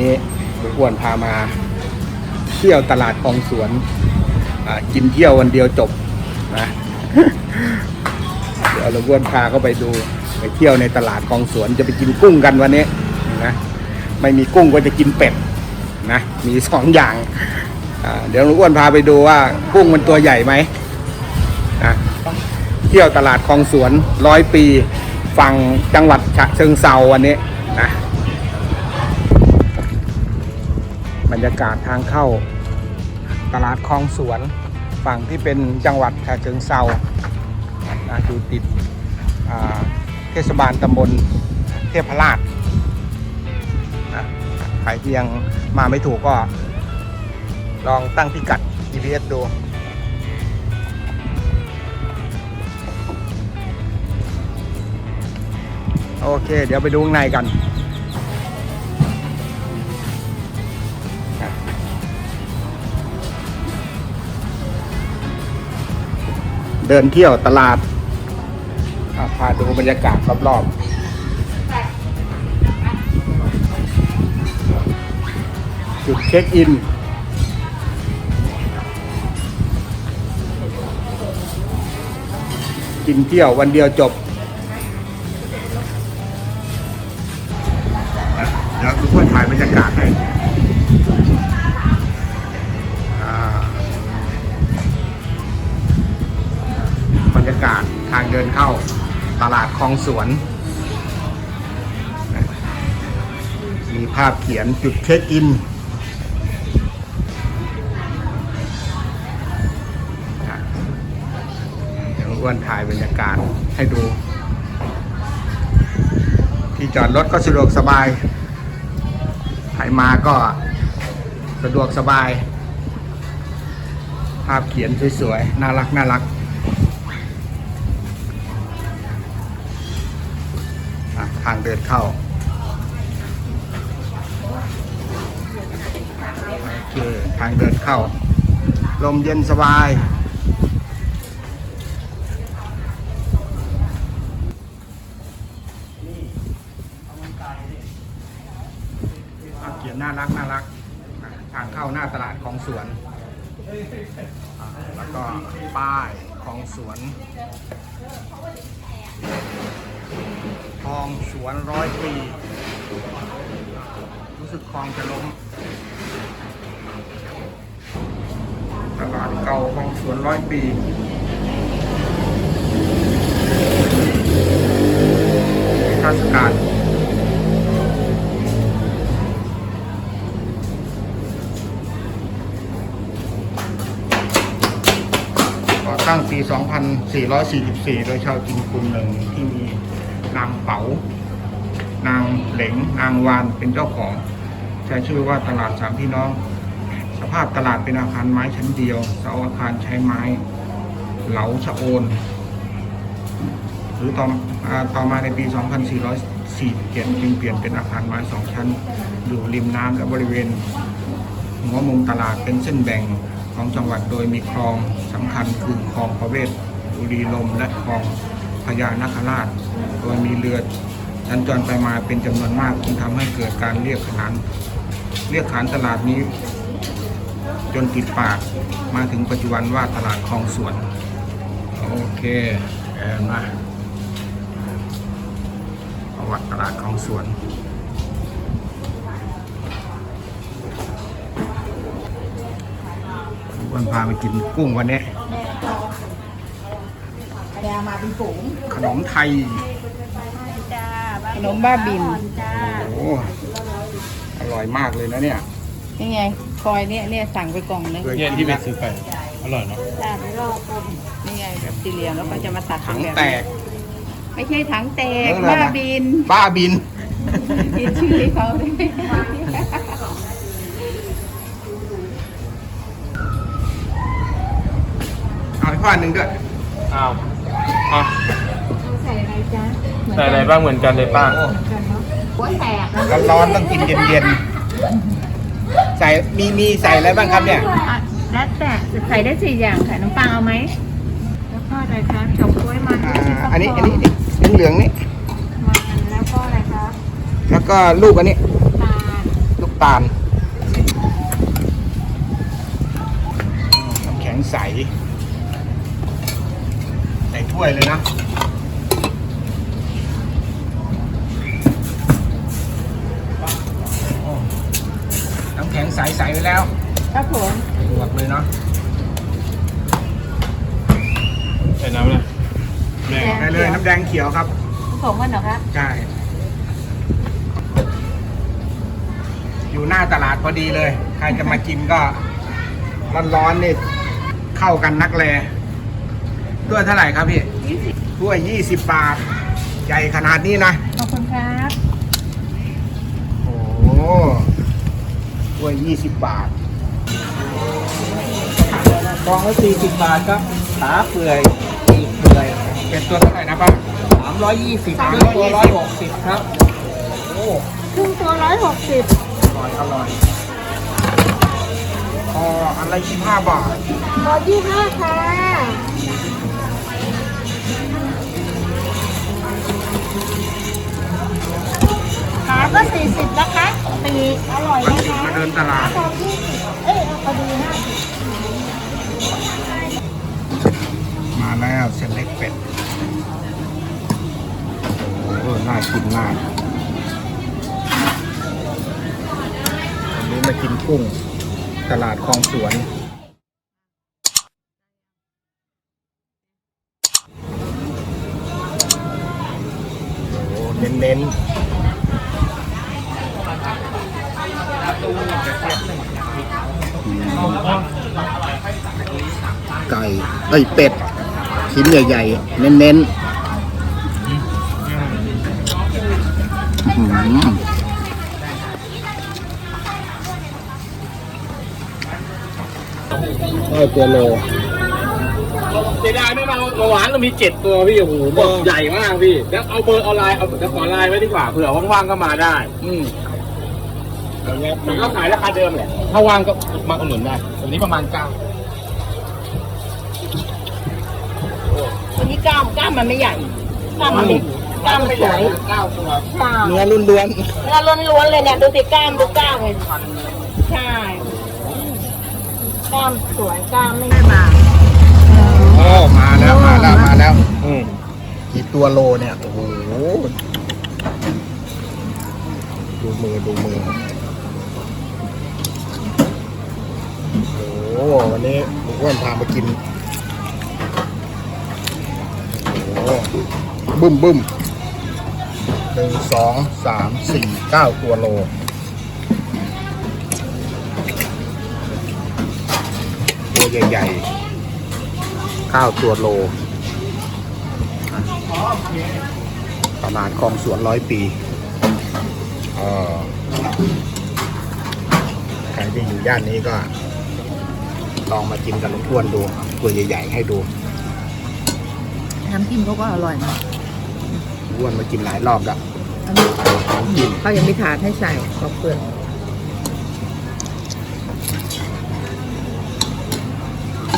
นี้ลุงอ้วนพามา เที่ยวตลาดคลองสวนอ่ากินเที่ยววันเดียวจบนะเดี๋ยวลุงอ้วนพาเข้าไปดูไปเที่ยวในตลาดคลองสวนจะไปกินกุ้งกันวันนี้นะไม่มีกุ้งก็จะกินเป็ดนะมีสองอย่างเดี๋ยวลุงอ้วนพาไปดูว่ากุ้งมันตัวใหญ่ไหมนะเที่ยวตลาดคลองสวนร้อยปี ฝั่งจังหวัดฉะเชิงเซาวันนี้นะ รรยากาศทางเข้า ตลาดคลองสวน ฝั่งที่เป็นจังหวัดฉะเชิงเซาอยู่ติดเทศบาลตำบลเทพราชนะใครที่ยังมาไม่ถูกก็ ลองตั้งพิกัด GPS ดูโอเค เดี๋ยวไปดูข้างในกัน เดินเที่ยวตลาดพาดูบรรยากาศรอบๆจุดเช็คอิน กินเที่ยววันเดียวจบ เดี๋ยวทุกคนถ่ายบรรยากาศให้ คลองสวน มีภาพเขียนจุดเช็คอินเดี๋ยวอ้วนถ่ายบรรยากาศให้ดู ที่จอดรถก็สะดวกสบาย ใครมาก็สะดวกสบาย ภาพเขียนสวยๆ น่ารักน่ารัก ทางเดินเข้า โอเค ทางเดินเข้า ลมเย็นสบาย เขียนน่ารักน่ารัก ทางเข้าหน้าตลาดของสวน แล้วก็ป้ายของสวน คลองสวนร้อยปี รู้สึกคลองจะล้มตลาดเก่าคลองสวนร้อยปีเทศกาลก่อตั้งปี 2444 โดยชาวจีนกลุ่มหนึ่งที่มี นางเป๋านางเหลงนางวานเป็นเจ้าของ ใช้ชื่อว่าตลาดสามพี่น้อง สภาพตลาดเป็นอาคารไม้ชั้นเดียว เสาอาคารใช้ไม้ เหลาชะโอนหรือต่อต่อมาในปี 2447จึงเปลี่ยนเป็นอาคารไม้สองชั้น อยู่ริมน้ำและบริเวณ หัวมุมตลาดเป็นเส้นแบ่งของจังหวัดโดยมีคลองสำคัญคือคลองประเวศบุรีลมและคลองพญานาคราช ดยมีเรือสัญจรไปมาเป็นจำนวนมากจึงทำให้เกิดการเรียกขานเรียกขานตลาดนี้ จนติดปากมาถึงปัจจุบันว่าตลาดคลองสวน โอเคเห็นไหมประวัติตลาดคลองสวนวันพาไปกินกุ้งวันนี้แกมาเป็นฝูงขนมไทยจ้า ขนมบ้าบินจ้าโอ้อร่อยมากเลยนะเนี่ย นี่ไง คอยเนี่ยเนี่ยสั่งไปกล่องนึงเคยเนี่ยกิที่นไปนะซื้อไป อร่อยเนาะจ้าไปรอบคนนี่ไงแบบสี่เหลี่ยมแล้วก็จะมาตัดถังเป็นบบแตก ไม่ใช่ถังแตกแล้วอะไรนะบ้าบิน บ้าบินกินชื่อให้เขาเลยเอาอีกข้อหนึ่งด้วยอ้าวอะ ใส่อะไรจ้าใส่อะไรบ้างเหมือนกันเลยป้าโอ้กันเนาะหัวแตกนะร้อนร้อนๆต้องกินเย็นเย็นๆใส่มีมีใส่อะไรบ้างครับเนี่ยแล้วแต่ใส่ได้สี่อย่างค่ะน้ำปลาเอาไหมแล้วก็อะไรคะเฉาก๊วยมันอ่า อันนี้อันนี้นี่เหลืองๆนี่ มันแล้วก็อะไรคะแล้วก็ลูกอันนี้ ตาลลูกำตาลน้ำแข็งใส ใส่ถ้วยเลยนะ น้ำแข็งใสใส่ไว้แล้วครับผมหวกเลยเนาะใส่น้ำเลยแม่ได้เลยน้ำแดงเขียวครับผมกันเหรอครับใช่อยู่หน้าตลาดพอดีเลย ใครจะมากินก็ร้อนๆนี่เข้ากันนักแลด้วยเท่าไหร่ครับพี่ด้วยยี่สิบบาท ใหญ่ขนาดนี้นะ ขอบคุณครับ โอ้โหด้ วยยี่สิบบาทกองละสี่สิบบาทครับขาเปื่อยปีกเปื่อยเป็นตัวเท่าไหร่นะป้าสามร้อยยี่สิบครึ่งตัวร้อยหกสิบครับ โอ้ครึ่งตัวร้อยหกสิบอร่อยอร่อยพออะไรสิบห้าบาทร้อยยี่ห้าค่ะขาก็สี่สิบนะคะปีกอร่อยมานะถึงคะมาเดินตลาดตอนยี่สิบเอ้ยเอาพอดีห้าสิบมาแล้วเส้นเล็กเป็ดโอ้โหน่ากินมากวันนี้มากินกุ้ง ตลาดคลองสวนโอ้โหเน้นๆ ไก่เอ้ยเป็ดชิ้นใหญ่ๆ เน้นๆอื้อหือเอ้ยตัวโลเสียดายไม่มาเมื่อวานเรามีเจ็ดตัวพี่โอ้โหบอกใหญ่มากพี่แล้วเอาเบอร์เอาไลน์เอาจะขอไลน์ไว้ดีกว่าเผื่อว่างๆก็มาได้ อืมมันก็ขายราคาเดิมแหละถ้าว่างก็มาอุดหนุนได้วันนี้ประมาณเก้า กล้ามกล้ามมันไม่ใหญ่กล้ามมันเล็กกล้ามมันสวยเก้าตัวใช่เนื้อล้วนเนื้อล้วนๆเลยเนี่ยดูสิกล้ามดูกล้ามเลยใช่กล้ามสวยกล้ามไม่บางๆโอ้มาแล้วมาแล้วมาแล้วอืมกี่ตัวโลเนี่ยโอ้โหดูมือดูมือโอ้โหวันนี้ลุงอ้วนพามากิน โอ้โห บึ้มบึ้มหนึ่งสองสามสี่เก้าตัวโลตัวใหญ่ๆข้าวตัวโล ตลาดคลองสวนร้อยปีใครที่อยู่ย่านนี้ก็ ลองมากินกับลุงอ้วนดู ตัวใหญ่ ๆ ให้ดู น้ำจิ้มเขาก็อร่อยนะลุงอ้วนมากินหลายรอบแล้วอันนี้ของกินเขายังไม่ทานให้ใส่ขอบเปลือก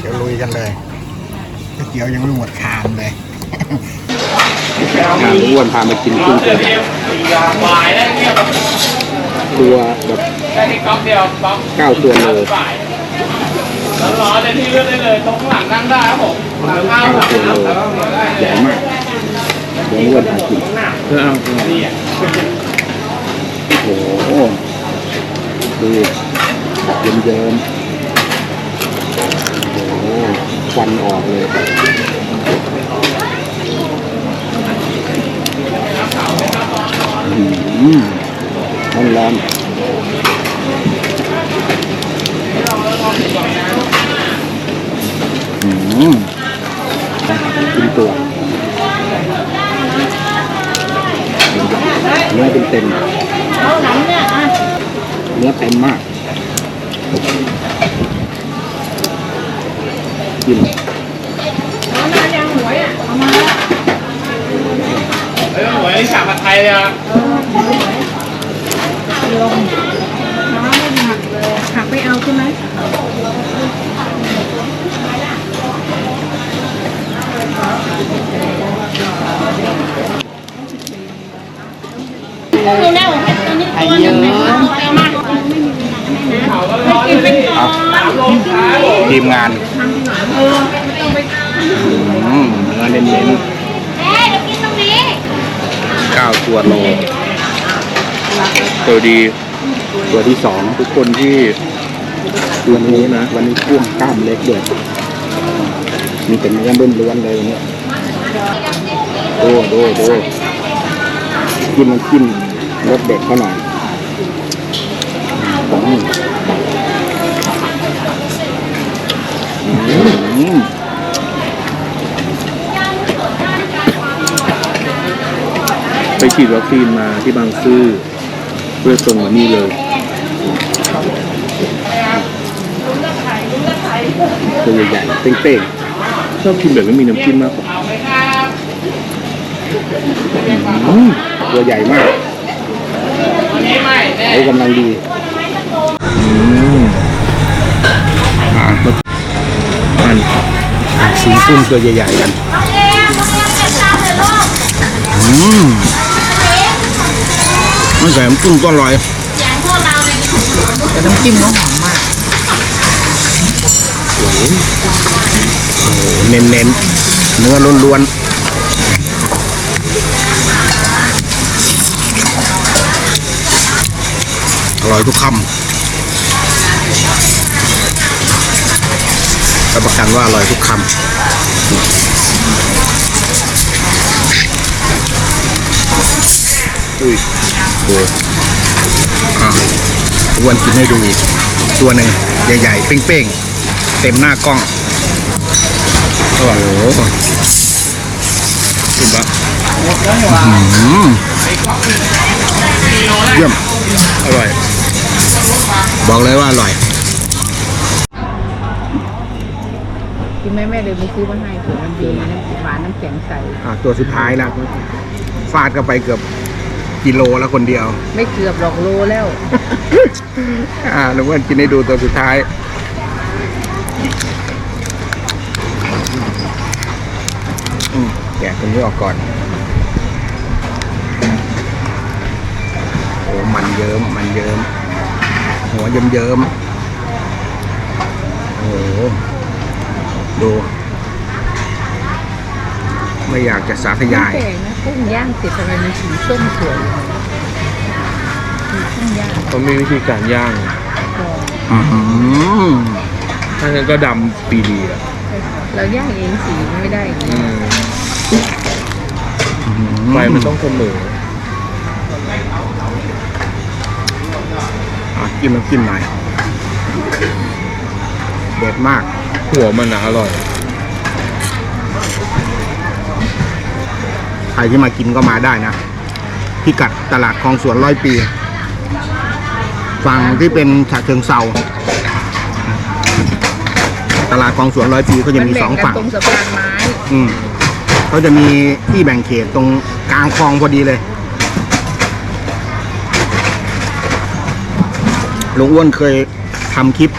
เดี๋ยวลุยกันเลยก๋วยเตี๋ยวยังไม่หมดชามเลยลุงอ้วนพามากินกุ้งเดี๋ยวเดียววายได้เนี่ยแบบตัวแบบได้ที่ก๊อกเดียวก๊อกเก้าตัวโลบ่ายแล้วร้อนในที่เลือกได้เลย ตรงข้างหลังนั่งได้ครับผม ใหญ่มากเดี๋ยวอ้วนพากินเออเอาโอ้โหดูเยิ้มเยิ้มโอ้โหควันออกเลยอืมร้อนร้อนๆอืมกิน ตัวเนื้อเต็มเต็มเนื้อเต็มมากกินเอมายังหวยอะเอามาเฮ้ยหวยนี่ฉากผัดไทยเลยอะลงน้ำไม่หักเลยหักไม่เอาใช่ไหม ดูแล้วตัวนี้ตัวหนึ่งไหนเอามาทีมงานอืมเนื้อเน้นๆเก้าตัวโล ตัวดี ตัวที่สองทุกคนที่วันนี้นะ วันนี้พ่วงกล้ามเล็กด้วยมีแต่เนื้อล้วนๆเลยวันนี้โอ้โดโดกินมันกิน รสเด็ดเขาหน่อยไปฉีดวัคซีนมาที่บางซื่อเพื่อส่งมานี่เลย ตัวใหญ่ๆเต้งๆชอบกินแบบไม่มีน้ำจิ้มมากกว่าตัวใหญ่มาก เขากำลังดีอ่าอันสีกุ้งตัวใหญ่ๆกันอืมไม่ใส่น้ำกุ้งก็อร่อยแต่น้ำจิ้มก็หอมมากโอ้โหเน้นๆเนื้อล้วนๆ ร่อยทุกคำรับประกันว่าอร่อยทุกคำอุ้ยโอ้อะอ้วนกินให้ดูอีก ตัวหนึ่งใหญ่ๆ เป้งๆ เต็มหน้ากล้อง โอ้โหสุดละอื้อหือเยี่ยม อร่อย บอกเลยว่าอร่อยที่แม่แม่เลยไปซื้อมาให้ผมมันดีน้ำหวานน้ำแข็งใสอะตัวสุดท้ายแล้วฟาดเข้าไปเกือบกิโลแล้วคนเดียว ไม่เกือบหรอกโลแล้ว อ่าลุงอ้วนกินให้ดูตัวสุดท้าย อืมแกะตรงนี้ออกก่อน โอ้ มันเยิ้มมันเยิ้ม หัวเยิ้มเยิ้มๆโอ้โหดู ไม่อยากจะสาธยาย แปลกนะกุ้งย่างเสร็จทำไมมีสีส้มสวยอยู่มีกุ้งย่างเขามีวิธีการย่างก็อือหือถ้างั้นก็ดำปีดีอะเราย่างเองสีมันไม่ได้อย่างอืนี้มไฟมันต้องเสมอ อะจิ้มน้ำจิ้มหน่อยเด็ดมาก หัวมันนะอร่อย ใครที่มากินก็มาได้นะ พิกัดตลาดคลองสวนร้อยปี ฝั่งที่เป็นฉะเชิงเซาตลาดคลองสวนร้อยปีก็จะมีสองนแบ่ฝั่งกันตรงสะพานไม้ อืมเขาจะมีที่แบ่งเขตตรงกลางคลองพอดีเลย ลุงอ้วนเคยทำคลิป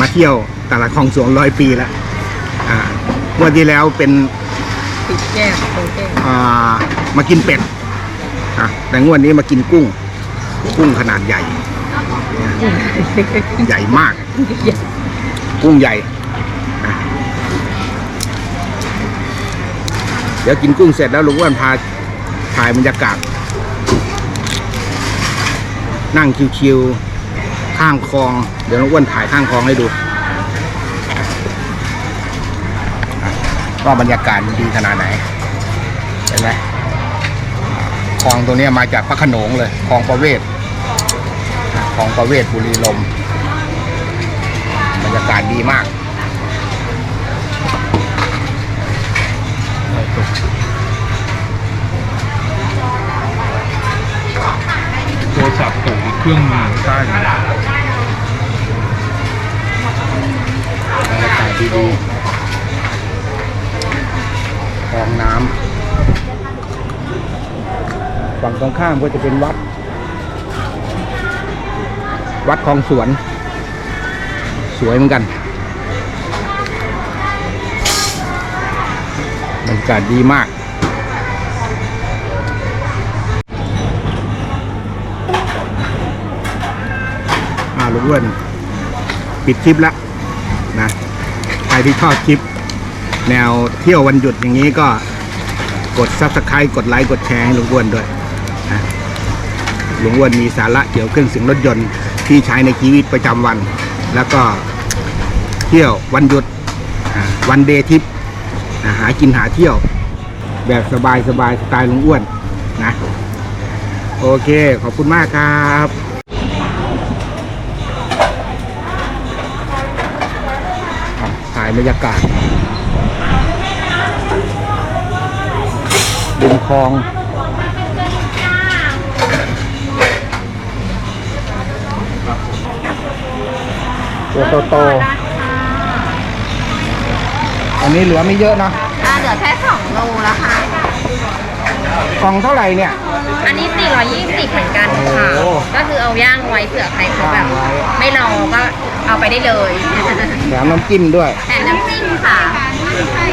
มาเที่ยวตลาดคลองสวนร้อยปีแล้วอ่าเมื่อที่แล้วเป็นติดแก้มตรงแก้มอ่ามากินเป็ดอะแต่งวดนี้มากินกุ้ง กุ้งขนาดใหญ่ ใหญ่มาก กุ้งใหญ่อะเดี๋ยวกินกุ้งเสร็จแล้วลุงอ้วนพาถ่ายบรรยากาศ นั่งชิวๆ ข้างคลอง เดี๋ยวลุงอ้วนถ่ายข้างคลองให้ดูว่าบรรยากาศมันดีขนาดไหน เห็นไหมคลองตัวนี้มาจากพระขนงเลยคลองประเวศคลองประเวศบุรีลมบรรยากาศดีมากโทรศัพท์ตกอีกเครื่องมือใต้ คลองน้ำฝั่งตรงข้ามก็จะเป็นวัด วัดคลองสวน สวยเหมือนกันบรรยากาศดีมากอ่าลุงอ้วนปิดคลิปแล้วนะ รที่ชอบคลิป แนวเที่ยววันหยุดอย่างนี้ก็กด subscribe กดไลค์กดแชร์ให้ลุงอ้วนด้วยนะลุงอ้วนมีสาระเกี่ยวกับเครื่องเสียงรถยนต์ที่ใช้ในชีวิตประจำวัน แล้วก็เที่ยววันหยุดวันเดย์ทิปหากินหาเที่ยว แบบสบายสบายสไตล์ลุงอ้วนนะ โอเค ขอบคุณมากครับอะถ่าย บรรยากาศริมคลอง ตัวโตๆอันนี้เหลือไม่เยอะนะอ่าเหลือแค่สองโลแล้วค่ะ กล่องเท่าไหร่เนี่ย อันนี้ 420 เหมือนกันค่ะโอ้ก็คือเอาย่างไว้เผื่อใครเขาแบบย่างไว้ไม่รอก็ เอาไปได้เลย แถมน้ำจิ้มด้วย แต่น้ำจิ้มค่ะอ่านี่เลย